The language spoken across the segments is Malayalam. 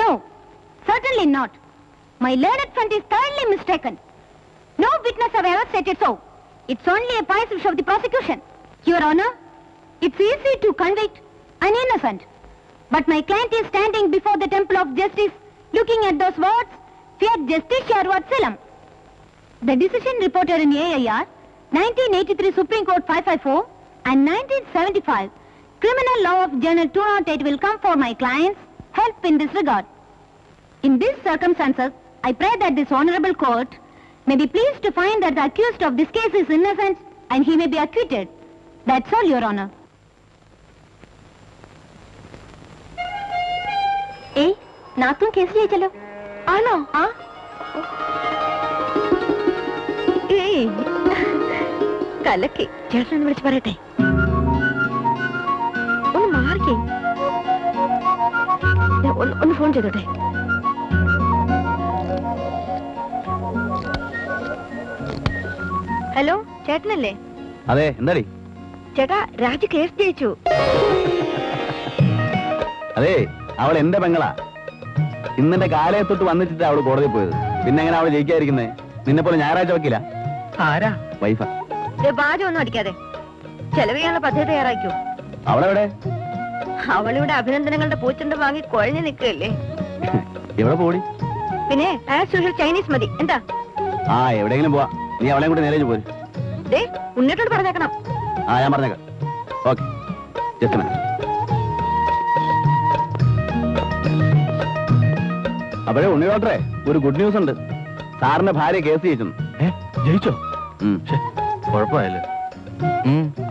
No, certainly not. My learned friend is thoroughly mistaken. No witness have ever said it so. It's only a wish of the prosecution. Your Honor, it's easy to convict an innocent. But my client is standing before the temple of justice, looking at those words, Fiat Justitia Vatsalam. The decision reported in AIR, 1983 Supreme Court 554 and 1975 Criminal Law of Journal 208 will come for my client's help in this regard. In these circumstances, I pray that this honorable court may be pleased to find that the accused of this case is innocent and he may be acquitted. That's all, Your Honor. ए, ना तुम केस लिए चलो आना आ ఏ ഒന്ന് ഫോൺ ചെയ്തോട്ടെ. ഹലോ ചേട്ടനല്ലേ? അതെ എന്താടി? ചേട്ടാ രാജു കേസ് ജയിച്ചു അതെ അവൾ എന്റെ പെങ്ങളാ. ഇന്നെന്റെ കാലയെ തൊട്ട് വന്നിച്ചിട്ട് അവൾ കോടതി പോയത്. പിന്നെ എങ്ങനെ അവൾ ജയിക്കാതിരിക്കുന്നേ? നിന്നെ പോലെ ഞായറാഴ്ച വെക്കില്ല ആരാ? വൈഫാ. ഒന്നും അടിക്കാതെ. ചെലവ് ചെയ്യാനുള്ള പദ്ധതി തയ്യാറാക്കൂ അവളെവിടെ? അവളിവിടെ അഭിനന്ദനങ്ങളുടെ പൂച്ചണ്ട് വാങ്ങി കുഴഞ്ഞു നിൽക്കുകയല്ലേ? എവിടെ പോടി? പിന്നെ ആസ് യൂഷ്വൽ ചൈനീസ് മതി. എന്താ? ആ എവിടെയെങ്കിലും പോവാ. നീ അവളെ കൂടെ നേരെ പോര്. ദേ ഉണ്ണിട്ടോട് പറഞ്ഞേക്കണം. ആ ഞാൻ പറഞ്ഞേക്കാം. ഓക്കെ. ജസ്റ്റ് മിനിറ്റ് അപ്പോഴേ ഉണ്ണി ഡോക്ടറെ ഒരു ഗുഡ് ന്യൂസ് ഉണ്ട്. സാറിന്റെ ഭാര്യ കേസ് ജയിച്ചു? ജയിച്ചോ. കുഴപ്പമായല്ലേ?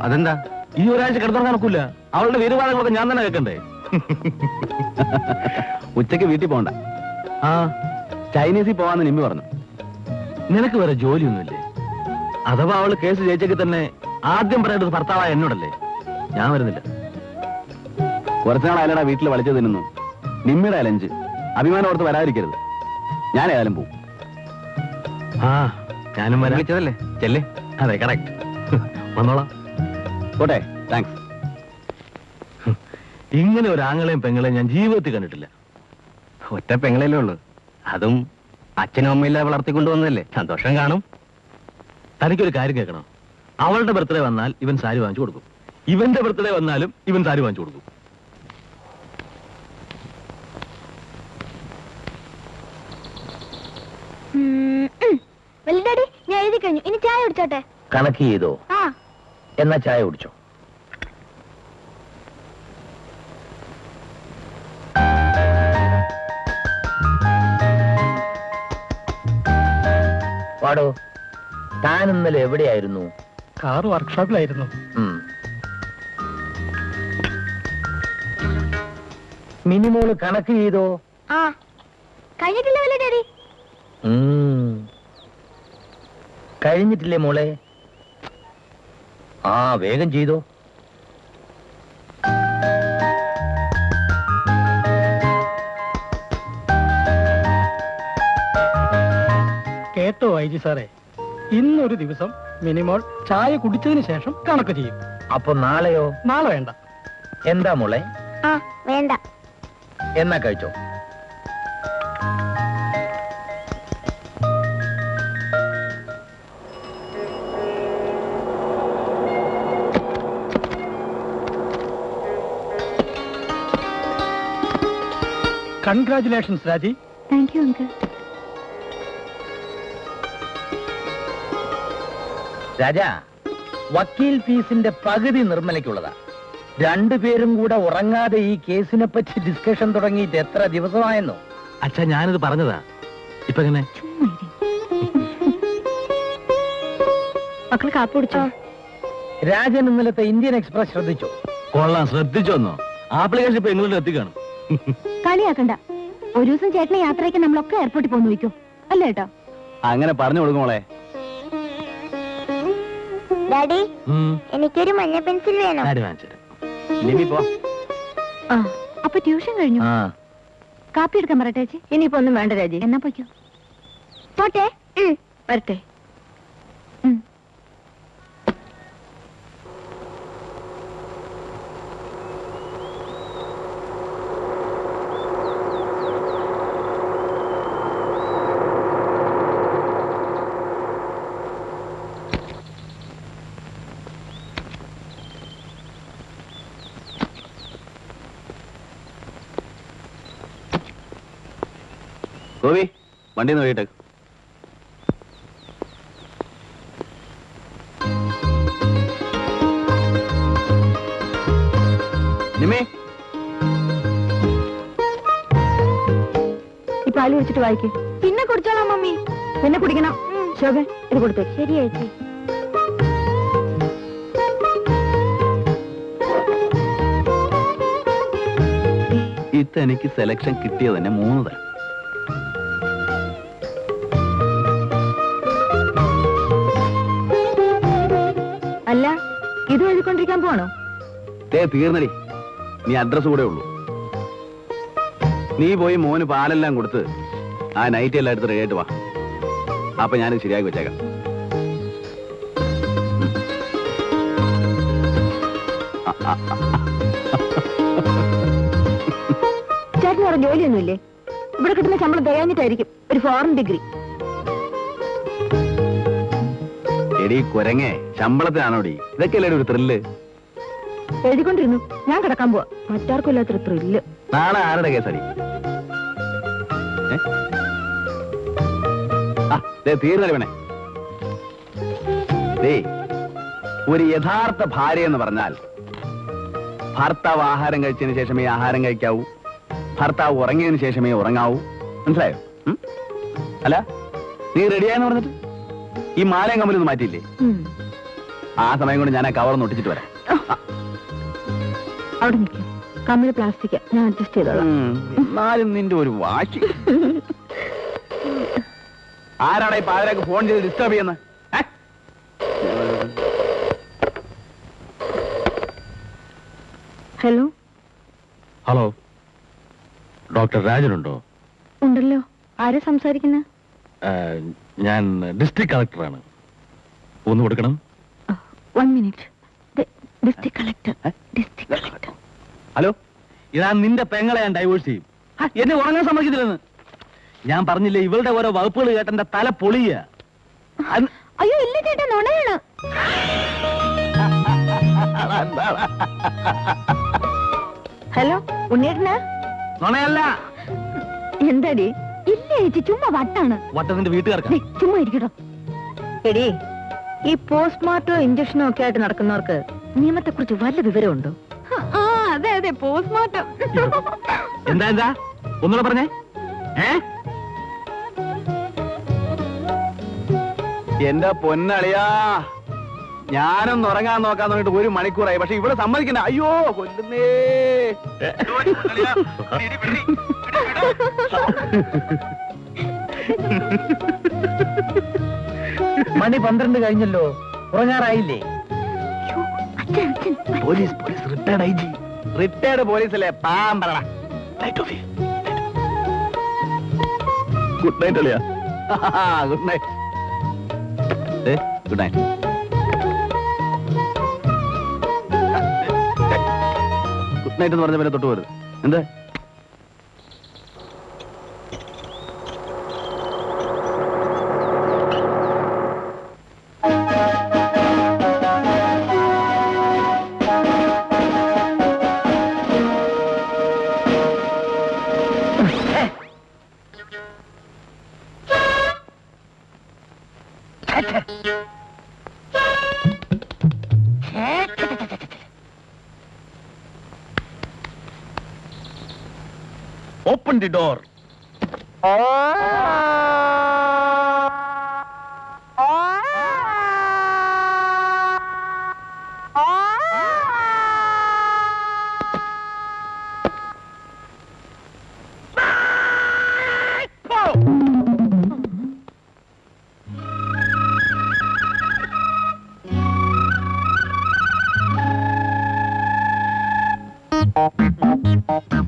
അതെന്താ? ഈ ഒരാഴ്ച കിടന്നുറങ്ങാൻ നടക്കൂല അവളുടെ വീരവാദങ്ങളൊക്കെ ഞാൻ തന്നെ കേൾക്കണ്ടേ? ഉച്ചയ്ക്ക് വീട്ടിൽ പോണ്ട. ആ. ചൈനീസിൽ പോവാന്ന് നിമ്മി പറഞ്ഞു. നിനക്ക് വേറെ ജോലിയൊന്നുമില്ലേ? അഥവാ അവൾ കേസ് ജയിച്ചെങ്കിൽ തന്നെ ആദ്യം പറയേണ്ടത് ഭർത്താവായ എന്നോടല്ലേ? ഞാൻ വരുന്നില്ല. കുറച്ചുനാൾ അയലടാ വീട്ടിൽ വളിച്ചു തിന്നുന്നു. നിമ്മിയുടെ അലഞ്ച്. അഭിമാനം ഓർത്ത് വരാതിരിക്കരുത്. ഞാൻ ഏതായാലും പോവും. ആ ഞാനും വരാം. വിളിച്ചതല്ലേ? ചെല്ലേ. അതെ കറക്റ്റ് വന്നോളാം. പോട്ടെ താങ്ക്സ് ഇങ്ങനെ ഒരു ആങ്ങളെയും പെങ്ങളെയും ഞാൻ ജീവിതത്തിൽ കണ്ടിട്ടില്ല. ഒറ്റ പെങ്ങളല്ലേ ഉള്ളു. അതും അച്ഛനും അമ്മയില്ലാതെ വളർത്തിക്കൊണ്ടുവന്നതല്ലേ സന്തോഷം കാണും. തനിക്കൊരു കാര്യം കേൾക്കണം? അവളുടെ ബർത്ത്ഡേ വന്നാൽ ഇവൻ സാരി വാങ്ങിച്ചു കൊടുക്കും. ഇവന്റെ ബർത്ത്ഡേ വന്നാലും ഇവൻ സാരി വാങ്ങിച്ചു കൊടുക്കും. ഡാഡി ഞാൻ എഴുതി കഴിഞ്ഞു ഇനി ചായ കുടിച്ചോട്ടെ? കണക്ക് ചെയ്തോ? ആ. എന്നാ ചായ കുടിച്ചോ. പാടോ താൻ ഇന്നലെ എവിടെയായിരുന്നു? കാർ വർക്ക്ഷോപ്പിലായിരുന്നു. മിനിമോൾ കണക്ക് ചെയ്തോ? ആ കഴിഞ്ഞിട്ടില്ല. കഴിഞ്ഞിട്ടില്ലേ മോളെ? ആ വേഗം ചെയ്തോ. കേട്ടോ ഐ ജി സാറേ. ഇന്നൊരു ദിവസം മിനിമോൾ ചായ കുടിച്ചതിന് ശേഷം കണക്ക് ചെയ്യും. അപ്പൊ നാളെയോ? നാളെ വേണ്ട. എന്താ മോളെ? ആ വേണ്ട. എന്നാ കഴിച്ചോ? കൺഗ്രാചുലേഷൻസ് രാജി താങ്ക് യു അങ്കിൾ രാജാ വക്കീൽ ഫീസിന്റെ പകുതി നിർമ്മലയ്ക്കുള്ളതാ. രണ്ടുപേരും കൂടെ ഉറങ്ങാതെ ഈ കേസിനെ പറ്റി ഡിസ്കഷൻ തുടങ്ങിയിട്ട് എത്ര ദിവസമായെന്നോ? അച്ഛാ ഞാനിത് പറഞ്ഞതാ. ഇപ്പൊ എങ്ങനെ മക്കൾ കാപ്പ് കുടിച്ചോ? രാജൻ ഇന്നലത്തെ ഇന്ത്യൻ എക്സ്പ്രസ് ശ്രദ്ധിച്ചോ? കൊള്ളാം ശ്രദ്ധിച്ചോന്നോ. ആപ്ലിക്കേഷൻ ഇപ്പൊ എങ്ങോട്ട് എത്തിക്കാണും കളിയാക്കണ്ട. ഒരു ദിവസം ചേട്ടനെ യാത്രയ്ക്ക് നമ്മളൊക്കെ എയർപോർട്ടിൽ പോന്ന് വയ്ക്കും അല്ലേ ഏട്ടാ? അങ്ങനെ പറഞ്ഞു കൊടുക്കും മോളെ. ഡാഡി. എനിക്കൊരു മഞ്ഞ പെൻസിൽ വേണം. ആ അപ്പൊ ട്യൂഷൻ കഴിഞ്ഞു. ആ. കാപ്പി എടുക്കാൻ പറയട്ടെ ചേച്ചി? ഇനിയിപ്പോ ഒന്നും വേണ്ട രാജി. എന്നാ പോയിക്കോ. പോട്ടെ. വരട്ടെ. വണ്ടി നോക്കിയിട്ട് നിമേ ഈ പാൽ കുടിച്ചിട്ട് വായിക്ക്. പിന്നെ കുടിച്ചോളാം മമ്മി. പിന്നെ കുടിക്കണം. ശോഭ ഇത് കൊടുത്തേ. ശരി ചേച്ചി ഇതെനിക്ക് സെലക്ഷൻ കിട്ടിയത് തന്നെ മൂന്ന് തരം. പോണോ തേ തീർന്നടി. നീ അഡ്രസ് കൂടെ ഉള്ളൂ. നീ പോയി മോന് പാലെല്ലാം കൊടുത്ത് ആ നൈറ്റ് എല്ലാം എടുത്ത് റെഡിയായിട്ട് വാ. അപ്പൊ ഞാനിത് ശരിയാക്കി വെച്ചേക്കാം. ചേട്ടന് വേറെ ജോലിയൊന്നുമില്ലേ? ഇവിടെ കിട്ടുന്ന ശമ്പളം തികഞ്ഞിട്ടായിരിക്കും ഒരു ഫോറിൻ ഡിഗ്രി എടി കുരങ്ങേ ശമ്പളത്തിനാണോടി ഇതൊക്കെയല്ലേ ഒരു ത്രില്ല് എഴുതിക്കൊണ്ടിരുന്നു. ഞാൻ കിടക്കാൻ പോവാ. മറ്റാർക്കും ഇല്ലാത്തൊരു ത്രില്ല് നാളെ ആരുടെ കേസടി? തീർന്നേ ഒരു യഥാർത്ഥ ഭാര്യ എന്ന് പറഞ്ഞാൽ ഭർത്താവ് ആഹാരം കഴിച്ചതിന് ശേഷമേ ആഹാരം കഴിക്കാവൂ. ഭർത്താവ് ഉറങ്ങിയതിന് ശേഷമേ ഉറങ്ങാവൂ. മനസ്സിലായോ? അല്ല നീ റെഡിയായെന്ന് പറഞ്ഞിട്ട്? ഈ മാലയും കമ്പലൊന്നും മാറ്റിയില്ലേ? ആ സമയം കൊണ്ട് ഞാൻ ആ കവർ ഒട്ടിച്ചിട്ട് വരാം. അവിടെ നിൽക്കും കമ്മിൽ പ്ലാസ്റ്റിക് ഞാൻ അഡ്ജസ്റ്റ് ചെയ്തോളാം. എന്നാലും നിന്റെ ഒരു വാശി. ആരാടാ ഈ പാതിരാക്ക് ഫോൺ ചെയ്ത് ഡിസ്റ്റർബ് ചെയ്യുന്നത് ഹലോ ഹലോ ഡോക്ടർ രാജനുണ്ടോ ഉണ്ടല്ലോ. ആരാ സംസാരിക്കുന്ന? ഞാൻ ഡിസ്ട്രിക്ട് കളക്ടറാണ് ഒന്ന് കൊടുക്കണം. One minute district collector? District collector hello? ഇതാ നിന്റെ പെങ്ങളെ ഞാൻ ഡൈവോഴ്സ് ചെയ്യും. എന്നെ ഉറങ്ങാൻ സമ്മതിക്കത്തില്ലെന്ന്. ഞാൻ പറഞ്ഞില്ലേ ഇവളുടെ ഓരോ വകുപ്പുകൾ കേട്ടെന്റെ തല പൊളിയ. അയ്യോ ഇല്ല ചേട്ടാ നുണയാണ്. ഹലോ ഉണ്ണിയേട്ടനാ? നുണയല്ല. എന്താടി? ഇല്ല ചേച്ചി ചുമ്മാ വട്ടാണ്. വട്ടത്തിന്റെ വീട്ടുകാർക്ക്. ചുമ്മാ ഇരിക്കട്ടോ. എടി ഈ പോസ്റ്റ്മോർട്ടോ ഇഞ്ചക്ഷനോ ഒക്കെ ആയിട്ട് നടക്കുന്നവർക്ക് നിയമത്തെ കുറിച്ച് വല്ല വിവരമുണ്ടോ? ആ അതെ അതെ പോസ്റ്റ്മോർട്ടം എന്താ എന്താ? ഒന്നുകൂടെ പറഞ്ഞേ. ഏ? എന്റെ പൊന്നളിയാ. ഞാനൊന്ന് ഉറങ്ങാൻ നോക്കാൻ നോക്കിട്ട് ഒരു മണിക്കൂറായി. പക്ഷെ ഇവിടെ സമ്മതിക്കണ്ട. അയ്യോ കൊല്ലുന്നേ. മണി പന്ത്രണ്ട് കഴിഞ്ഞല്ലോ. ഉറങ്ങാറായില്ലേ? Police police retired I G. Retired police അല്ലേ പാമ്പറ ഗുഡ് നൈറ്റ് അളിയാ. Good night good night good night എന്ന് പറഞ്ഞ പിന്നെ തൊട്ട് പോരുത് എന്താ? Open the door. ah Bye.